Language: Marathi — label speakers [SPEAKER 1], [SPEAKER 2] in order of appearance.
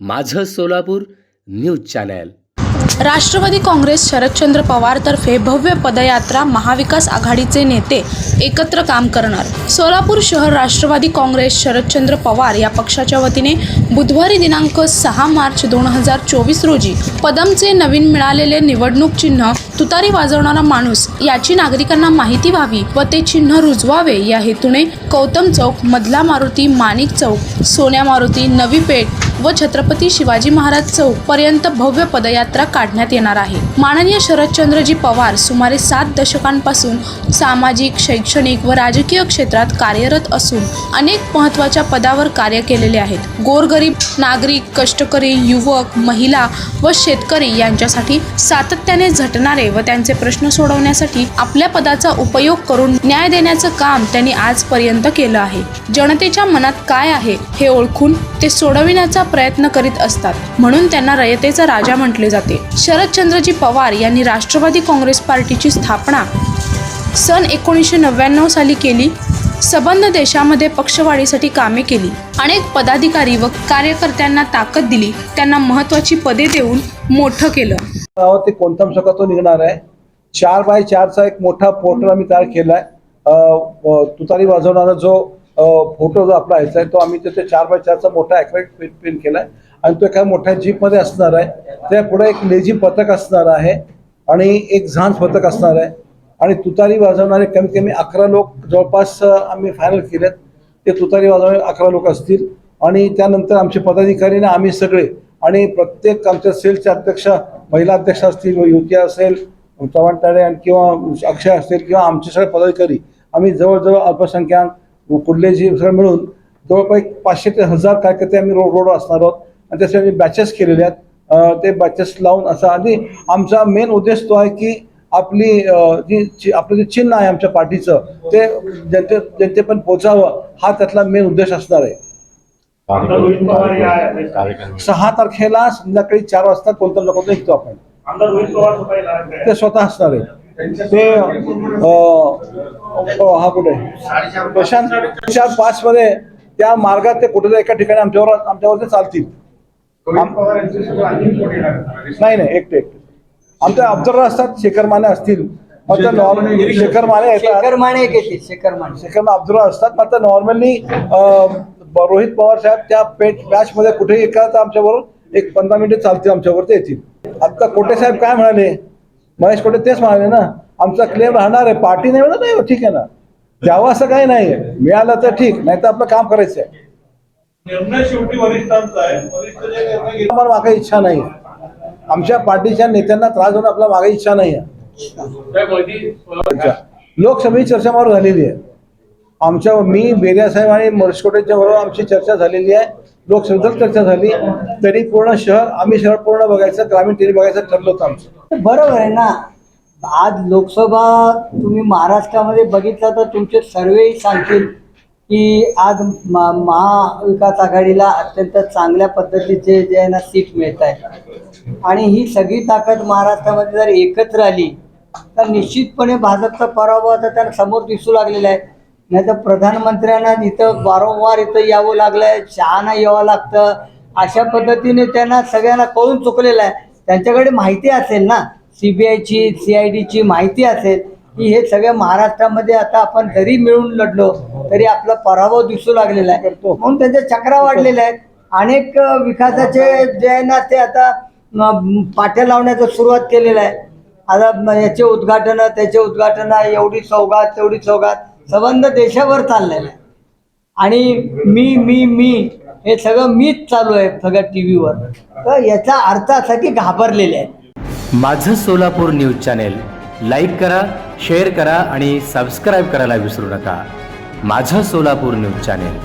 [SPEAKER 1] माझं सोलापूर न्यूज चॅनल.
[SPEAKER 2] राष्ट्रवादी काँग्रेस शरदचंद्र पवारतर्फे भव्य पदयात्रा महाविकास आघाडीचे नेते एकत्र काम करणार. सोलापूर शहर राष्ट्रवादी काँग्रेस शरदचंद्र पवार या पक्षाच्या वतीने बुधवारी दिनांक सहा मार्च दोन हजार चोवीस रोजी पदमचे नवीन मिळालेले निवडणूक चिन्ह तुतारी वाजवणारा माणूस याची नागरिकांना माहिती व्हावी व ते चिन्ह रुजवावे या हेतूने कौतम चौक मधला मारुती माणिक चौक सोन्या मारुती नवी पेठ व छत्रपती शिवाजी महाराज चौक पर्यंत भव्य पदयात्रा काढण्यात येणार आहे. माननीय शरदचंद्रजी पवार सुमारे सात दशकांपासून सामाजिक शैक्षणिक व राजकीय क्षेत्रात कार्यरत असून अनेक महत्त्वाच्या पदावर कार्य केलेले आहेत. गोरगरीब नागरिक कष्टकरी युवक महिला व शेतकरी यांच्यासाठी सातत्याने झटणारे व त्यांचे प्रश्न सोडवण्यासाठी आपल्या पदाचा उपयोग करून न्याय देण्याचं काम त्यांनी आजपर्यंत केलं आहे. जनतेच्या मनात काय आहे हे ओळखून ते सोडविण्याचा प्रयत्न करीत असतात. म्हणून त्यांना रयतेचा राजा म्हटले जाते. शरदचंद्रजी पवार यांनी राष्ट्रवादी काँग्रेस पार्टीची स्थापना सन एकोणीसशे नव्याण्णव साली केली. सबंध देशामध्ये पक्षवाढीसाठी कामे केली. अनेक पदाधिकारी व कार्यकर्त्यांना ताकद दिली. त्यांना महत्त्वाची पदे देऊन मोठं केलं.
[SPEAKER 3] ते कोणता शका तो निघणार आहे? चार बाय चारचा एक मोठा पोर्टल आम्ही तयार केलाय. अं, तुतारी वाजवणारा जो फोटो जो आपला यायचा आहे तो आम्ही तिथे चार बाय चारचा मोठा ॲक्रेट प्रिंट केला आहे आणि तो एका मोठ्या जीपमध्ये असणार आहे. त्या पुढे एक लेझी पथक असणार आहे आणि एक झांज पथक असणार आहे. आणि तुतारी वाजवणारे कमी कमी अकरा लोक जवळपास आम्ही फायनल केलेत. ते तुतारी वाजवणारे अकरा लोक असतील. आणि त्यानंतर आमचे पदाधिकारी ना आम्ही सगळे आणि प्रत्येक आमच्या सेलचे अध्यक्ष महिला अध्यक्ष असतील युती असेल चव्हाण ताडे आणि किंवा अक्षय असतील किंवा आमचे सगळे पदाधिकारी आम्ही जवळजवळ अल्पसंख्याक कुठले जे सगळे मिळून जवळपास एक पाचशे ते हजार कार्यकर्ते आम्ही रोड रोडवर असणार आहोत. आणि त्यासाठी आम्ही बॅचेस केलेले आहेत. ते बॅचेस लावून असं आणि आमचा मेन उद्देश तो आहे की आपली जी आपलं जे चिन्ह आहे आमच्या पार्टीचं ते जनते जनतेपर्यंत पोचावं हा त्यातला मेन उद्देश असणार आहे. सहा तारखेला संध्याकाळी चार वाजता कोणत्या लोकांना निघतो आपण. ते स्वतः असणार आहे. ते हा कुठे? प्रशांत चार पाच मध्ये त्या मार्गात ते कुठेतरी एका ठिकाणी आमच्यावर आमच्यावर ते चालतील? नाही नाही एकटे एकटे. आमचे ऑब्झर्वर असतात शेखर माने असतील मात्र नॉर्मल शेखर माने येतात.
[SPEAKER 4] शेखर माने एक येते शेखर माने
[SPEAKER 3] शेखर ऑब्झर्वर असतात. मात्र नॉर्मली रोहित पवार साहेब त्या पेट मॅच मध्ये कुठेही एका आमच्याबरोबर एक पंधरा मिनिटे चालतील आमच्यावर ते येतील. आता कोटे साहेब काय म्हणाले? महेश कोटे तेच म्हणाले ना आमचा क्लेम राहणार आहे पार्टी नाही म्हणत नाही ठीक आहे ना. द्यावं असं काही नाही मिळालं तर ठीक नाही तर आपलं काम करायचं आहे.
[SPEAKER 5] निर्णय शेवटी वरिष्ठांचा आहे. वरिष्ठ जे निर्णय घेतील
[SPEAKER 3] आम्हाला मागे इच्छा नाही आमच्या पार्टीच्या नेत्यांना त्रास होणं आपल्या मागे इच्छा नाही आहे. चर्चा लोकसभेची चर्चा मारून झालेली आहे. आमच्या मी बेरिया साहेब आणि मोरशकोटेच्या बरोबर आमची चर्चा झालेली आहे. लोकसभेत चर्चा झाली तरी पूर्ण शहर आम्ही शहर पूर्ण बघायचं ग्रामीण टीव्ही बघायचं ठरलं होतं आमचं.
[SPEAKER 4] बरोबर आहे ना. आज लोकसभा तुम्ही महाराष्ट्रामध्ये बघितलं तर तुमचे सर्वेही सांगतील की आज महाविकास आघाडीला अत्यंत चांगल्या पद्धतीचे जे आहे ना सीट मिळत आहे. आणि ही सगळी ताकद महाराष्ट्रामध्ये जर एकत्र आली तर निश्चितपणे भाजपचा पराभव आता त्यांना समोर दिसू लागलेला आहे. नाही तर प्रधानमंत्र्यांना इथं वारंवार इथं यावं लागलंय शहाणा यावं लागतं अशा पद्धतीने त्यांना सगळ्यांना कळून चुकलेलं आहे. त्यांच्याकडे माहिती असेल ना सीबीआयची सी आय डीची माहिती असेल की हे सगळ्या महाराष्ट्रामध्ये आता आपण जरी मिळून लढलो तरी आपला पराभव दिसू लागलेला आहे. म्हणून त्यांच्या चक्रा वाढलेल्या आहेत. अनेक विकासाचे जे आहे ना ते आता म, पाट्या लावण्याचं सुरुवात केलेलं आहे. आता याचे उद्घाटन त्याचे उद्घाटन एवढी सौगात तेवढी सौगात. संबंध देशावर चाललेला आहे. आणि मी मी मी हे सगळं मीच चालू आहे सगळ्या टी व्हीवर तर याचा अर्थ असा की घाबरलेले आहे
[SPEAKER 1] माझं सोलापूर न्यूज चॅनेल लाईक करा शेअर करा आणि सबस्क्राईब करायला विसरू नका. माझं सोलापूर न्यूज चॅनेल.